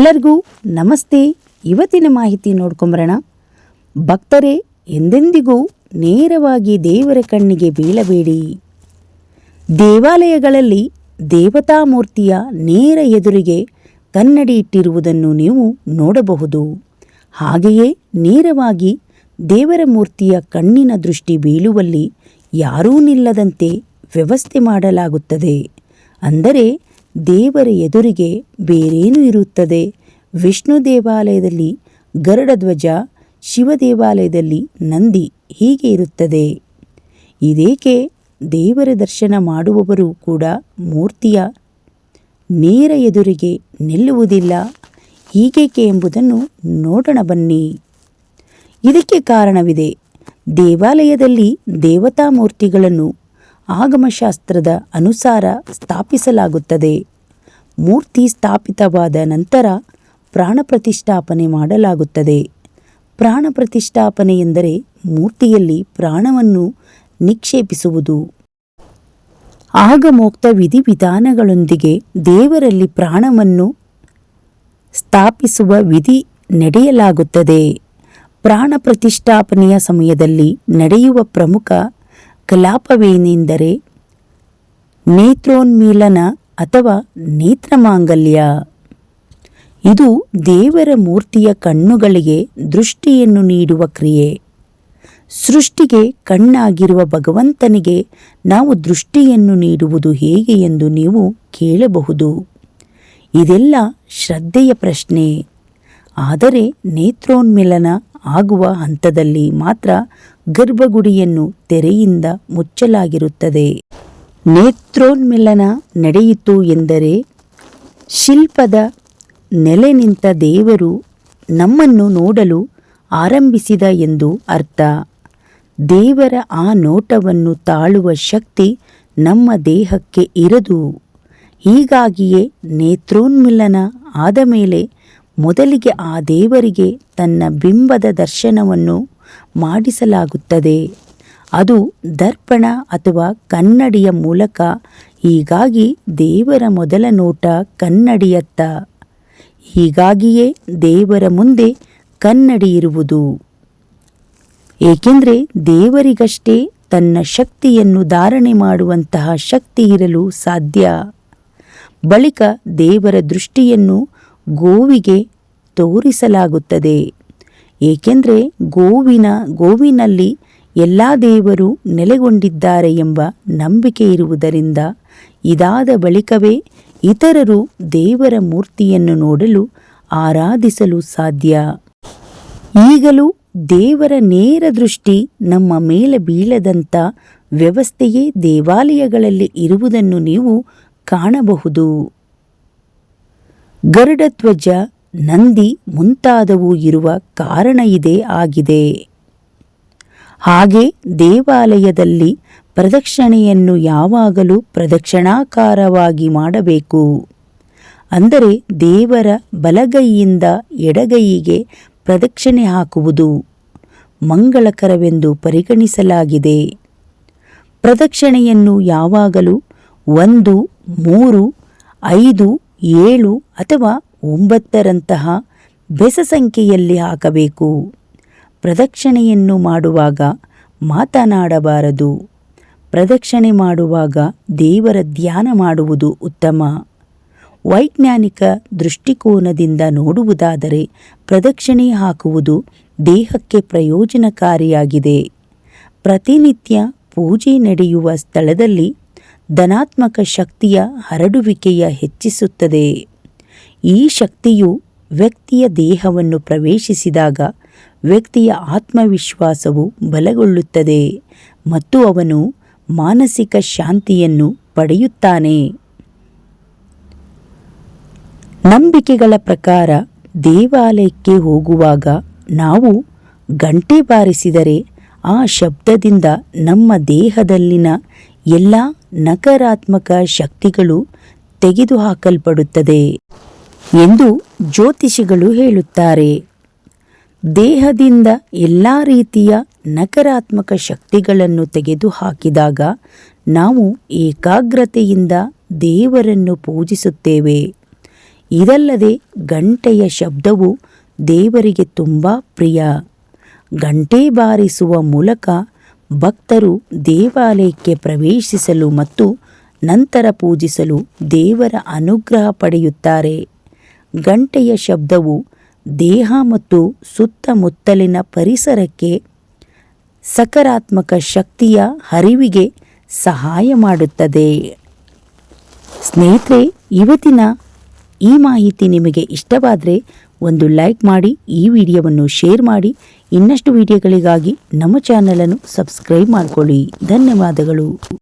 ಎಲ್ಲರಿಗೂ ನಮಸ್ತೆ. ಇವತ್ತಿನ ಮಾಹಿತಿ ನೋಡ್ಕೊಂಬರೋಣ. ಭಕ್ತರೇ, ಎಂದೆಂದಿಗೂ ನೇರವಾಗಿ ದೇವರ ಕಣ್ಣಿಗೆ ಬೀಳಬೇಡಿ. ದೇವಾಲಯಗಳಲ್ಲಿ ದೇವತಾ ಮೂರ್ತಿಯ ನೇರ ಎದುರಿಗೆ ಕನ್ನಡಿ ಇಟ್ಟಿರುವುದನ್ನು ನೀವು ನೋಡಬಹುದು. ಹಾಗೆಯೇ ನೇರವಾಗಿ ದೇವರ ಮೂರ್ತಿಯ ಕಣ್ಣಿನ ದೃಷ್ಟಿ ಬೀಳುವಲ್ಲಿ ಯಾರೂ ನಿಲ್ಲದಂತೆ ವ್ಯವಸ್ಥೆ ಮಾಡಲಾಗುತ್ತದೆ. ಅಂದರೆ ದೇವರ ಎದುರಿಗೆ ಬೇರೇನು ಇರುತ್ತದೆ. ವಿಷ್ಣು ದೇವಾಲಯದಲ್ಲಿ ಗರುಡ ಧ್ವಜ, ಶಿವ ದೇವಾಲಯದಲ್ಲಿ ನಂದಿ ಹೀಗೆ ಇರುತ್ತದೆ. ಇದೇಕೆ ದೇವರ ದರ್ಶನ ಮಾಡುವವರು ಕೂಡ ಮೂರ್ತಿಯ ನೇರ ಎದುರಿಗೆ ನಿಲ್ಲುವುದಿಲ್ಲ. ಹೀಗೇಕೆ ಎಂಬುದನ್ನು ನೋಡೋಣ ಬನ್ನಿ. ಇದಕ್ಕೆ ಕಾರಣವಿದೆ. ದೇವಾಲಯದಲ್ಲಿ ದೇವತಾ ಮೂರ್ತಿಗಳನ್ನು ಆಗಮಶಾಸ್ತ್ರದ ಅನುಸಾರ ಸ್ಥಾಪಿಸಲಾಗುತ್ತದೆ. ಮೂರ್ತಿ ಸ್ಥಾಪಿತವಾದ ನಂತರ ಪ್ರಾಣ ಪ್ರತಿಷ್ಠಾಪನೆ ಮಾಡಲಾಗುತ್ತದೆ. ಪ್ರಾಣ ಪ್ರತಿಷ್ಠಾಪನೆ ಎಂದರೆ ಮೂರ್ತಿಯಲ್ಲಿ ಪ್ರಾಣವನ್ನು ನಿಕ್ಷೇಪಿಸುವುದು. ಆಗಮೋಕ್ತ ವಿಧಿವಿಧಾನಗಳೊಂದಿಗೆ ದೇವರಲ್ಲಿ ಪ್ರಾಣವನ್ನು ಸ್ಥಾಪಿಸುವ ವಿಧಿ ನಡೆಯಲಾಗುತ್ತದೆ. ಪ್ರಾಣ ಪ್ರತಿಷ್ಠಾಪನೆಯ ಸಮಯದಲ್ಲಿ ನಡೆಯುವ ಪ್ರಮುಖ ಕಲಾಪವೇನೆಂದರೆ ನೇತ್ರೋನ್ಮೀಲನ ಅಥವಾ ನೇತ್ರಮಾಂಗಲ್ಯ. ಇದು ದೇವರ ಮೂರ್ತಿಯ ಕಣ್ಣುಗಳಿಗೆ ದೃಷ್ಟಿಯನ್ನು ನೀಡುವ ಕ್ರಿಯೆ. ಸೃಷ್ಟಿಗೆ ಕಣ್ಣಾಗಿರುವ ಭಗವಂತನಿಗೆ ನಾವು ದೃಷ್ಟಿಯನ್ನು ನೀಡುವುದು ಹೇಗೆ ಎಂದು ನೀವು ಕೇಳಬಹುದು. ಇದೆಲ್ಲ ಶ್ರದ್ಧೆಯ ಪ್ರಶ್ನೆ. ಆದರೆ ನೇತ್ರೋನ್ಮಿಲನ ಆಗುವ ಹಂತದಲ್ಲಿ ಮಾತ್ರ ಗರ್ಭಗುಡಿಯನ್ನು ತೆರೆಯಿಂದ ಮುಚ್ಚಲಾಗಿರುತ್ತದೆ. ನೇತ್ರೋನ್ಮಿಲನ ನಡೆಯಿತು ಎಂದರೆ ಶಿಲ್ಪದ ನೆಲೆ ನಿಂತ ದೇವರು ನಮ್ಮನ್ನು ನೋಡಲು ಆರಂಭಿಸಿದ ಎಂದು ಅರ್ಥ. ದೇವರ ಆ ನೋಟವನ್ನು ತಾಳುವ ಶಕ್ತಿ ನಮ್ಮ ದೇಹಕ್ಕೆ ಇರದು. ಹೀಗಾಗಿಯೇ ನೇತ್ರೋನ್ಮಿಲನ ಆದ ಮೇಲೆ ಮೊದಲಿಗೆ ಆ ದೇವರಿಗೆ ತನ್ನ ಬಿಂಬದ ದರ್ಶನವನ್ನು ಮಾಡಿಸಲಾಗುತ್ತದೆ. ಅದು ದರ್ಪಣ ಅಥವಾ ಕನ್ನಡಿಯ ಮೂಲಕ ಹೀಗಾಗಿ ದೇವರ ಮೊದಲ ನೋಟ ಕನ್ನಡಿಯತ್ತ. ಹೀಗಾಗಿಯೇ ದೇವರ ಮುಂದೆ ಕನ್ನಡಿ ಇರುವುದು. ಏಕೆಂದರೆ ದೇವರಿಗಷ್ಟೇ ತನ್ನ ಶಕ್ತಿಯನ್ನು ಧಾರಣೆ ಮಾಡುವಂತಹ ಶಕ್ತಿ ಇರಲು ಸಾಧ್ಯ. ಬಳಿಕ ದೇವರ ದೃಷ್ಟಿಯನ್ನು ಗೋವಿಗೆ ತೋರಿಸಲಾಗುತ್ತದೆ. ಏಕೆಂದರೆ ಗೋವಿನ, ಗೋವಿನಲ್ಲಿ ಎಲ್ಲ ದೇವರು ನೆಲೆಗೊಂಡಿದ್ದಾರೆ ಎಂಬ ನಂಬಿಕೆ ಇರುವುದರಿಂದ ಇದಾದ ಬಳಿಕವೇ ಇತರರು ದೇವರ ಮೂರ್ತಿಯನ್ನು ನೋಡಲು ಆರಾಧಿಸಲು ಸಾಧ್ಯ. ಈಗಲೂ ದೇವರ ನೇರ ದೃಷ್ಟಿ ನಮ್ಮ ಮೇಲೆ ಬೀಳದಂಥ ವ್ಯವಸ್ಥೆಯೇ ದೇವಾಲಯಗಳಲ್ಲಿ ಇರುವುದನ್ನು ನೀವು ಕಾಣಬಹುದು. ಗರುಡಧ್ವಜ ನಂದಿ ಮುಂತಾದವು ಇರುವ ಕಾರಣ ಇದೇ ಆಗಿದೆ. ಹಾಗೆ ದೇವಾಲಯದಲ್ಲಿ ಪ್ರದಕ್ಷಿಣೆಯನ್ನು ಯಾವಾಗಲೂ ಪ್ರದಕ್ಷಿಣಾಕಾರವಾಗಿ ಮಾಡಬೇಕು. ಅಂದರೆ ದೇವರ ಬಲಗೈಯಿಂದ ಎಡಗೈಗೆ ಪ್ರದಕ್ಷಿಣೆ ಹಾಕುವುದು ಮಂಗಳಕರವೆಂದು ಪರಿಗಣಿಸಲಾಗಿದೆ. ಪ್ರದಕ್ಷಿಣೆಯನ್ನು ಯಾವಾಗಲೂ ಒಂದು, ಮೂರು, ಐದು ಏಳು ಅಥವಾ ಒಂಬತ್ತರಂತಹ ಬೆಸ ಸಂಖ್ಯೆಯಲ್ಲಿ ಹಾಕಬೇಕು. ಪ್ರದಕ್ಷಿಣೆಯನ್ನು ಮಾಡುವಾಗ ಮಾತನಾಡಬಾರದು. ಪ್ರದಕ್ಷಿಣೆ ಮಾಡುವಾಗ ದೇವರ ಧ್ಯಾನ ಮಾಡುವುದು ಉತ್ತಮ. ವೈಜ್ಞಾನಿಕ ದೃಷ್ಟಿಕೋನದಿಂದ ನೋಡುವುದಾದರೆ ಪ್ರದಕ್ಷಿಣೆ ಹಾಕುವುದು ದೇಹಕ್ಕೆ ಪ್ರಯೋಜನಕಾರಿಯಾಗಿದೆ. ಪ್ರತಿನಿತ್ಯ ಪೂಜೆ ನಡೆಯುವ ಸ್ಥಳದಲ್ಲಿ ಧನಾತ್ಮಕ ಶಕ್ತಿಯ ಹರಡುವಿಕೆಯ ಹೆಚ್ಚಿಸುತ್ತದೆ. ಈ ಶಕ್ತಿಯು ವ್ಯಕ್ತಿಯ ದೇಹವನ್ನು ಪ್ರವೇಶಿಸಿದಾಗ ವ್ಯಕ್ತಿಯ ಆತ್ಮವಿಶ್ವಾಸವು ಬಲಗೊಳ್ಳುತ್ತದೆ ಮತ್ತು ಅವನು ಮಾನಸಿಕ ಶಾಂತಿಯನ್ನು ಪಡೆಯುತ್ತಾನೆ. ನಂಬಿಕೆಗಳ ಪ್ರಕಾರ ದೇವಾಲಯಕ್ಕೆ ಹೋಗುವಾಗ ನಾವು ಗಂಟೆ ಬಾರಿಸಿದರೆ ಆ ಶಬ್ದದಿಂದ ನಮ್ಮ ದೇಹದಲ್ಲಿನ ಎಲ್ಲ ನಕಾರಾತ್ಮಕ ಶಕ್ತಿಗಳು ತೆಗೆದುಹಾಕಲ್ಪಡುತ್ತದೆ ಎಂದು ಜ್ಯೋತಿಷಿಗಳು ಹೇಳುತ್ತಾರೆ. ದೇಹದಿಂದ ಎಲ್ಲ ರೀತಿಯ ನಕಾರಾತ್ಮಕ ಶಕ್ತಿಗಳನ್ನು ತೆಗೆದುಹಾಕಿದಾಗ ನಾವು ಏಕಾಗ್ರತೆಯಿಂದ ದೇವರನ್ನು ಪೂಜಿಸುತ್ತೇವೆ. ಇದಲ್ಲದೆ ಗಂಟೆಯ ಶಬ್ದವು ದೇವರಿಗೆ ತುಂಬ ಪ್ರಿಯ. ಗಂಟೆ ಬಾರಿಸುವ ಮೂಲಕ ಭಕ್ತರು ದೇವಾಲಯಕ್ಕೆ ಪ್ರವೇಶಿಸಲು ಮತ್ತು ನಂತರ ಪೂಜಿಸಲು ದೇವರ ಅನುಗ್ರಹ ಪಡೆಯುತ್ತಾರೆ. ಗಂಟೆಯ ಶಬ್ದವು ದೇಹ ಮತ್ತು ಸುತ್ತಮುತ್ತಲಿನ ಪರಿಸರಕ್ಕೆ ಸಕಾರಾತ್ಮಕ ಶಕ್ತಿಯ ಹರಿವಿಗೆ ಸಹಾಯ ಮಾಡುತ್ತದೆ. ಸ್ನೇಹಿತರೆ, ಇವತ್ತಿನ ಈ ಮಾಹಿತಿ ನಿಮಗೆ ಇಷ್ಟವಾದರೆ ಒಂದು ಲೈಕ್ ಮಾಡಿ ಈ ವಿಡಿಯೋವನ್ನು ಶೇರ್ ಮಾಡಿ ಇನ್ನಷ್ಟು ವಿಡಿಯೋಗಳಿಗಾಗಿ ನಮ್ಮ ಚಾನಲನ್ನು ಸಬ್ಸ್ಕ್ರೈಬ್ ಮಾಡಿಕೊಳ್ಳಿ. ಧನ್ಯವಾದಗಳು.